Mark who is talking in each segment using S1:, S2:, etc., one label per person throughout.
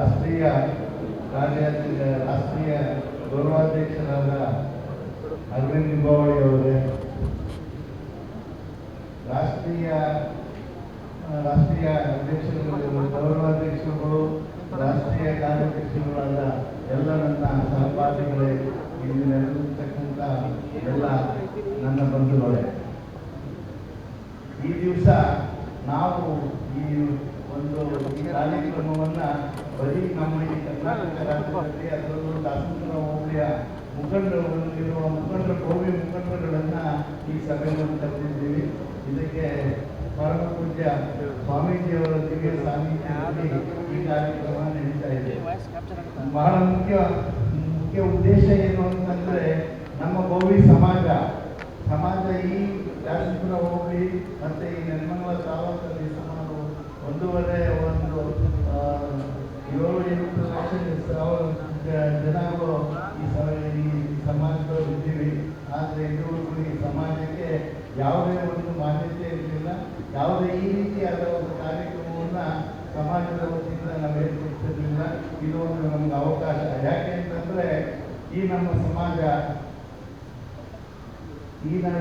S1: ರಾಷ್ಟ್ರೀಯ ಕಾರ್ಯಾಧ್ಯಕ್ಷ ರಾಷ್ಟ್ರೀಯ ಗೌರವಾಧ್ಯಕ್ಷರಾದ ಅರವಿಂದ್ ಲಿಂಬಾವಳಿ ಅವರೇ, ರಾಷ್ಟ್ರೀಯ ರಾಷ್ಟ್ರೀಯ ಅಧ್ಯಕ್ಷರುಗಳು, ಗೌರವಾಧ್ಯಕ್ಷರುಗಳು, ರಾಷ್ಟ್ರೀಯ ಕಾರ್ಯಾಧ್ಯಕ್ಷರುಗಳಾದ ಎಲ್ಲ ನನ್ನ ಸಹಪಾಠಿಗಳೇ ಇಲ್ಲಿ ನೆಲೆಸಿರ್ತಕ್ಕಂಥ ಎಲ್ಲ ನನ್ನ ಬಂಧುಗಳೇ. ಈ ದಿವಸ ನಾವು ಈ ಒಂದು ಈ ಕಾರ್ಯಕ್ರಮವನ್ನ ಬರೀ ನಮ್ಮ ಈ ಕರ್ನಾಟಕ ರಾಜ್ಯದಲ್ಲಿ ಅದರಲ್ಲೂ ದಾಸನಪುರ ಹೋಬಳಿಯ ಇರುವ ಮುಖಂಡರ ಕೋವಿ ಮುಖಂಡರುಗಳನ್ನ ಈ ಸಭೆಯನ್ನು ಕರೆದಿದ್ದೀವಿ ಇದಕ್ಕೆ ಪರಮ ಪೂಜ್ಯ ಸ್ವಾಮೀಜಿಯವರ ದಿವ್ಯ ಸಾನ್ನಿಧ್ಯದಲ್ಲಿ ಈ ಕಾರ್ಯಕ್ರಮ ನಡೀತಾ ಇದೆ. ಬಹಳ ಮುಖ್ಯ ಮುಖ್ಯ ಉದ್ದೇಶ ಏನು ಅಂತಂದ್ರೆ ನಮ್ಮ ಗೋವಿ ಸಮಾಜ ಸಮಾಜ ಈ ದಾಸಪುರ ಹೋಬಳಿ ಮತ್ತೆ ಈ ನೆಲಮಂಗಲ ತಾಲೂಕಲ್ಲಿ ಒಂದೂವರೆ, ಒಂದು ಏಳು, ಎಂಟು ಲಕ್ಷ ಸಾವಿರ ಜನಗಳು ಈ ಈ ಸಮಾಜದವರು ಇದ್ದೀವಿ. ಆದರೆ ಇದುವರೆಗೂ ಈ ಸಮಾಜಕ್ಕೆ ಯಾವುದೇ ಒಂದು ಮಾನ್ಯತೆ ಇರಲಿಲ್ಲ. ಯಾವುದೇ ಈ ರೀತಿಯಾದ ಒಂದು ಕಾರ್ಯಕ್ರಮವನ್ನ ಸಮಾಜದ ವತಿಯಿಂದ ನಾವು ಏರ್ಪಡಿಸಿರಲಿಲ್ಲ. ಇದು ಒಂದು ನಮ್ಗೆ ಅವಕಾಶ. ಯಾಕೆ ಅಂತಂದ್ರೆ ಈ ನಮ್ಮ ಸಮಾಜ ಈ ನಾವು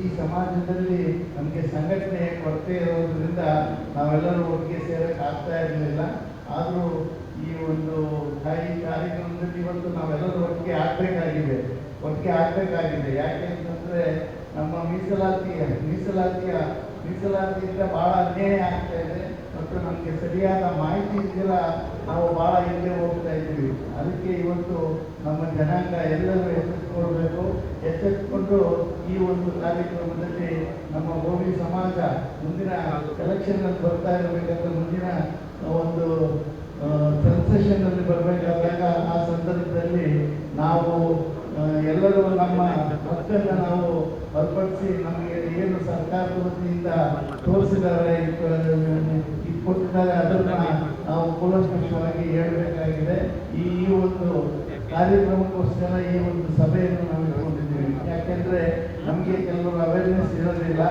S1: ಈ ಸಮಾಜದಲ್ಲಿ ನಮಗೆ ಸಂಘಟನೆ ಕೊರತೆ ಇರೋದ್ರಿಂದ ನಾವೆಲ್ಲರೂ ಒಟ್ಟಿಗೆ ಸೇರಕ್ಕೆ ಆಗ್ತಾ ಇರಲಿಲ್ಲ. ಆದರೂ ಈ ಒಂದು ತಾಯಿ ಕಾರ್ಯಕ್ರಮದಲ್ಲಿ ಇವತ್ತು ನಾವೆಲ್ಲರೂ ಒಟ್ಟಿಗೆ ಆಗಬೇಕಾಗಿದೆ. ಒಟ್ಟಿಗೆ ಆಗಬೇಕಾಗಿದೆ. ಯಾಕೆ ಅಂತಂದರೆ ನಮ್ಮ ಮೀಸಲಾತಿಯ ಮೀಸಲಾತಿಯ, ಮೀಸಲಾತಿಯಿಂದ ಭಾಳ ಅನ್ಯಾಯ ಆಗ್ತಾ ಇದೆ. ಮತ್ತು ನಮಗೆ ಸರಿಯಾದ ಮಾಹಿತಿ ಇದ್ದಿಲ್ಲ. ನಾವು ಭಾಳ ಹಿಂದೆ ಹೋಗ್ತಾ ಇದ್ದೀವಿ. ಅದಕ್ಕೆ ಇವತ್ತು ನಮ್ಮ ಜನಾಂಗ ಎಲ್ಲರೂ ಈ ಒಂದು ಕಾರ್ಯಕ್ರಮದಲ್ಲಿ ನಮ್ಮ ಗೋವಿ ಸಮಾಜ ಮುಂದಿನ ಎಲೆಕ್ಷನ್ ಅಲ್ಲಿ ಬರ್ತಾ ಇರಬೇಕಾದ್ರೆ ಮುಂದಿನ ಒಂದು ಸೆನ್ಸೇಷನ್ ಅಲ್ಲಿ ಬರಬೇಕಾದಾಗ ಆ ಸಂದರ್ಭದಲ್ಲಿ ನಾವು ಎಲ್ಲರೂ ನಮ್ಮ ಹಕ್ಕನ್ನು ನಾವು ಹೊರಪಡಿಸಿ ನಮಗೆ ಏನು ಸರ್ಕಾರದ ವತಿಯಿಂದ ತೋರಿಸಿದ್ದಾರೆ ಇದು ಕೊಟ್ಟಿದ್ದಾರೆ ಅದನ್ನ ನಾವು ಕೂಲಂಕಷವಾಗಿ ಹೇಳಬೇಕಾಗಿದೆ ಈ ಈ ಒಂದು ಕಾರ್ಯಕ್ರಮಕ್ಕೋಸ್ಕರ ಈ ಒಂದು ಸಭೆಯನ್ನು ನಾವು ಇಟ್ಕೊಂಡಿದ್ದೀವಿ. ಯಾಕೆಂದ್ರೆ ನಮಗೆ ಕೆಲವರು ಅವೇರ್ನೆಸ್ ಇರೋದಿಲ್ಲ.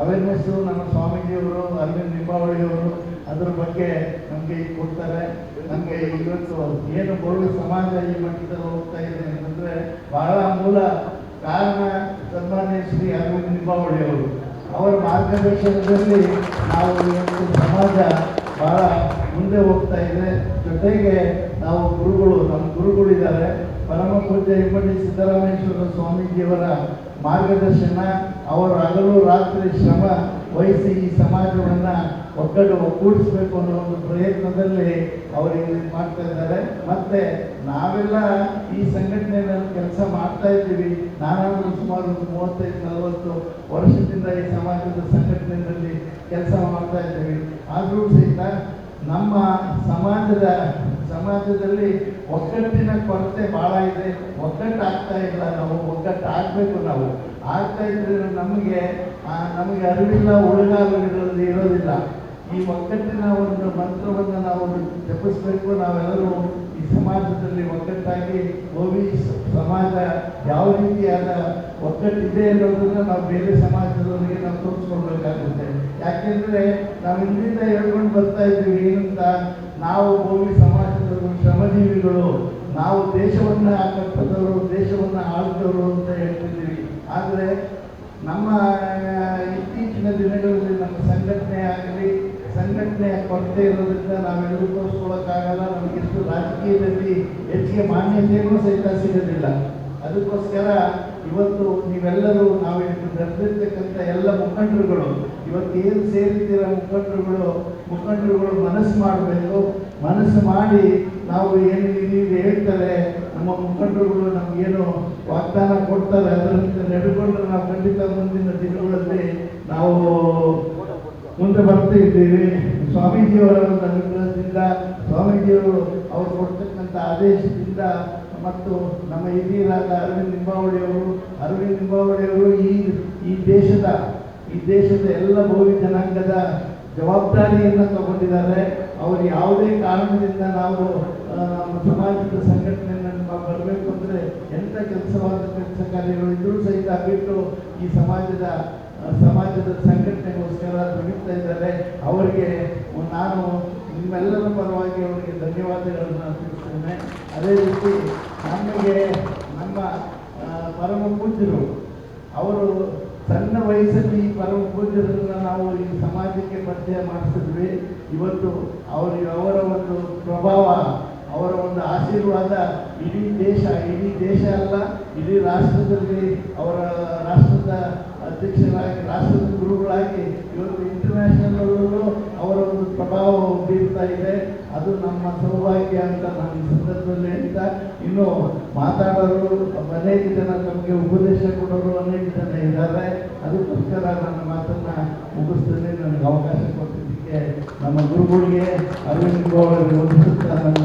S1: ಅವೇರ್ನೆಸ್ಸು ನಮ್ಮ ಸ್ವಾಮೀಜಿಯವರು, ಅರವಿಂದ್ ದೀಪಾವಳಿಯವರು ಅದ್ರ ಬಗ್ಗೆ ನಮಗೆ ಈಗ ಕೊಡ್ತಾರೆ. ನಮಗೆ ಇವತ್ತು ಏನು ಬರುವ ಸಮಾಜ ಈ ಮಟ್ಟದಲ್ಲಿ ಹೋಗ್ತಾ ಇದೆ ಅಂತಂದ್ರೆ ಬಹಳ ಮೂಲ ಕಾರಣ ಸನ್ಮಾನ್ಯ ಶ್ರೀ ಅರವಿಂದ್ ನಿಂಬಾವಳಿಯವರು. ಅವರ ಮಾರ್ಗದರ್ಶನದಲ್ಲಿ ನಾವು ಇವತ್ತು ಸಮಾಜ ಬಹಳ ಮುಂದೆ ಹೋಗ್ತಾ ಇದೆ. ಜೊತೆಗೆ ನಾವು ಗುರುಗಳು, ನಮ್ಮ ಗುರುಗಳಿದ್ದಾರೆ ಪರಮ ಪೂಜ್ಯ ಇಮ್ಮಡಿ ಸಿದ್ದರಾಮೇಶ್ವರ ಸ್ವಾಮೀಜಿಯವರ ಮಾರ್ಗದರ್ಶನ ಅವರ ಹಗಲು ರಾತ್ರಿ ಶ್ರಮ ವಹಿಸಿ ಈ ಸಮಾಜವನ್ನು ಒಗ್ಗಟ್ಟು ಒಗ್ಗೂಡಿಸ್ಬೇಕು ಅನ್ನೋ ಒಂದು ಪ್ರಯತ್ನದಲ್ಲಿ ಅವರು ಇಲ್ಲಿ ಮಾಡ್ತಾ ಇದ್ದಾರೆ. ಮತ್ತೆ ನಾವೆಲ್ಲ ಈ ಸಂಘಟನೆಯಲ್ಲಿ ಕೆಲಸ ಮಾಡ್ತಾ ಇದ್ದೀವಿ. ನಾನಾದರೂ ಸುಮಾರು ಒಂದು ಮೂವತ್ತೈದು, ನಲವತ್ತು ವರ್ಷದಿಂದ ಈ ಸಮಾಜದ ಸಂಘಟನೆಯಲ್ಲಿ ಕೆಲಸ ಮಾಡ್ತಾ ಇದ್ದೀವಿ. ಆದರೂ ಸಹಿತ ನಮ್ಮ ಸಮಾಜದ, ಸಮಾಜದಲ್ಲಿ ಒಗ್ಗಟ್ಟಿನ ಕೊರತೆ ಬಹಳ ಇದೆ. ಒಗ್ಗಟ್ಟು ಆಗ್ತಾ ಇಲ್ಲ ನಾವು ಒಗ್ಗಟ್ಟು ಆಗ್ಬೇಕು ನಾವು. ಆಗ್ತಾ ಇದ್ರೆ ನಮಗೆ ನಮಗೆ ಅರಿವಿಲ್ಲ ಉಳಗಾಲು ಇರೋದು ಇರೋದಿಲ್ಲ. ಈ ಒಗ್ಗಟ್ಟಿನ ಒಂದು ಮಂತ್ರವನ್ನು ನಾವು ಜಪಿಸ್ಬೇಕು. ನಾವೆಲ್ಲರೂ ಈ ಸಮಾಜದಲ್ಲಿ ಒಗ್ಗಟ್ಟಾಗಿ ಹೋಗಿ, ಸಮಾಜ ಯಾವ ರೀತಿಯಾದ ಒಗ್ಗಟ್ಟಿದೆ ಅನ್ನೋದನ್ನು ನಾವು ಬೇರೆ ಸಮಾಜದವರಿಗೆ ನಾವು ತೋರಿಸ್ಕೊಳ್ಬೇಕಾಗುತ್ತೆ. ಯಾಕೆಂದ್ರೆ ನಾವು ಹಿಂದಿಂದ ಹೇಳ್ಕೊಂಡು ಬರ್ತಾ ಇದ್ದೀವಿ. ಏನಂತ? ನಾವು ಭೂಮಿ, ಸಮಾಜದವರು, ಶ್ರಮಜೀವಿಗಳು, ನಾವು ದೇಶವನ್ನ ಕಟ್ಟದವರು, ದೇಶವನ್ನ ಆಳ್ತವರು ಅಂತ ಹೇಳ್ತಿದ್ದೀವಿ. ಆದರೆ ನಮ್ಮ ಇತ್ತೀಚಿನ ದಿನಗಳಲ್ಲಿ ನಮ್ಮ ಸಂಘಟನೆ ಆಗಲಿ, ಸಂಘಟನೆಯ ಕೊರತೆ ಇರೋದ್ರಿಂದ ತೋರಿಸ್ಕೊಳ್ಳೋಕ್ಕಾಗಲ್ಲ ನಮಗೆ ಎಷ್ಟು ರಾಜಕೀಯದಲ್ಲಿ ಹೆಚ್ಚಿಗೆ ಮಾನ್ಯತೆಯೂ ಸಹಿತ ಸಿಗೋದಿಲ್ಲ. ಅದಕ್ಕೋಸ್ಕರ ಇವತ್ತು ನೀವೆಲ್ಲರೂ ನಾವು ಬರ್ತಿರ್ತಕ್ಕಂಥ ಎಲ್ಲ ಮುಖಂಡರುಗಳು, ಇವತ್ತು ಏನು ಸೇರಿದ್ದೀರ ಮುಖಂಡರುಗಳು ಮುಖಂಡರುಗಳು ಮನಸ್ಸು ಮಾಡಬೇಕು. ಮನಸ್ಸು ಮಾಡಿ ನಾವು ಏನು ನೀವು ಹೇಳ್ತಾರೆ ನಮ್ಮ ಮುಖಂಡರುಗಳು ನಮಗೇನು ವಾಗ್ದಾನ ಕೊಡ್ತಾರೆ ಅದರಿಂದ ನಡ್ಕೊಂಡು ನಾವು ಖಂಡಿತ ಮುಂದಿನ ದಿನಗಳಲ್ಲಿ ನಾವು ಮುಂದೆ ಬರ್ತಾ ಇದ್ದೀವಿ. ಸ್ವಾಮೀಜಿಯವರ ಅನುಗ್ರಹದಿಂದ, ಸ್ವಾಮೀಜಿಯವರು ಅವರು ಕೊಡ್ತಕ್ಕಂಥ ಆದೇಶದಿಂದ ಮತ್ತು ನಮ್ಮ ಹಿರಿಯರಾದ ಅರವಿಂದ್ ನಿಂಬಾವಳಿಯವರು ಅರವಿಂದ್ ನಿಂಬಾವಳಿಯವರು ಈ ಈ ದೇಶದ ಈ ದೇಶದ ಎಲ್ಲ ಭೋವಿ ಜನಾಂಗದ ಜವಾಬ್ದಾರಿಯನ್ನು ತಗೊಂಡಿದ್ದಾರೆ. ಅವರು ಯಾವುದೇ ಕಾರಣದಿಂದ ನಾವು ನಮ್ಮ ಸಮಾಜದ ಸಂಘಟನೆಯನ್ನು ಬರಬೇಕು ಅಂದರೆ ಎಂಥ ಕೆಲಸವಾದ ಕೆಲಸ ಕಾರ್ಯಗಳು ಇದ್ರೂ ಸಹಿತ ಬಿಟ್ಟು ಈ ಸಮಾಜದ ಸಮಾಜದ ಸಂಘಟನೆಗೋಸ್ಕರ ದುಡಿತಾ ಇದ್ದಾರೆ. ಅವರಿಗೆ ನಾನು ನಿಮ್ಮೆಲ್ಲರ ಪರವಾಗಿ ಅವರಿಗೆ ಧನ್ಯವಾದಗಳನ್ನು ತಿಳಿಸ್ತೇನೆ. ಅದೇ ರೀತಿ ನಮಗೆ ನಮ್ಮ ಪರಮ ಪೂಜ್ಯರು ಅವರು ಸಣ್ಣ ವಯಸ್ಸಲ್ಲಿ ಈ ಪರಮ ಪೂಜ್ಯರನ್ನ ನಾವು ಈ ಸಮಾಜಕ್ಕೆ ಪರಿಚಯ ಮಾಡಿಸಿದ್ವಿ. ಇವತ್ತು ಅವರು, ಅವರ ಒಂದು ಪ್ರಭಾವ, ಅವರ ಒಂದು ಆಶೀರ್ವಾದ ಇಡೀ ದೇಶ ಇಡೀ ದೇಶ ಅಲ್ಲ, ಇಡೀ ರಾಷ್ಟ್ರದಲ್ಲಿ ಅವರ ರಾಷ್ಟ್ರದ ಅಧ್ಯಕ್ಷರಾಗಿ, ರಾಷ್ಟ್ರದ ಗುರುಗಳಾಗಿ ಇವತ್ತು ಇಂಟರ್ನ್ಯಾಷನಲ್ ಅವರ ಒಂದು ಪ್ರಭಾವ ಬೀರ್ತಾ ಇದೆ. ಅದು ನಮ್ಮ ಸೌಭಾಗ್ಯ ಅಂತ ನಾನು ಈ ಸಂದರ್ಭದಲ್ಲಿ ಹೇಳ್ತಾ, ಇನ್ನು ಮಾತಾಡೋರು, ಅನೇಕ ಜನ ನಮಗೆ ಉಪದೇಶ ಕೊಡೋರು ಅನೇಕ ಜನ ಇದ್ದಾರೆ. ಅದಕ್ಕೋಸ್ಕರ ನನ್ನ ಮಾತನ್ನ ಮುಗಿಸ್ತೇನೆ. ನನಗೆ ಅವಕಾಶ ಕೊಟ್ಟಿದ್ದಕ್ಕೆ ನಮ್ಮ ಗುರುಗಳಿಗೆ, ಅರವಿಂದ್ ಗೌಡರಿಗೆ ವಂದಿಸುತ್ತಾ ನನ್ನ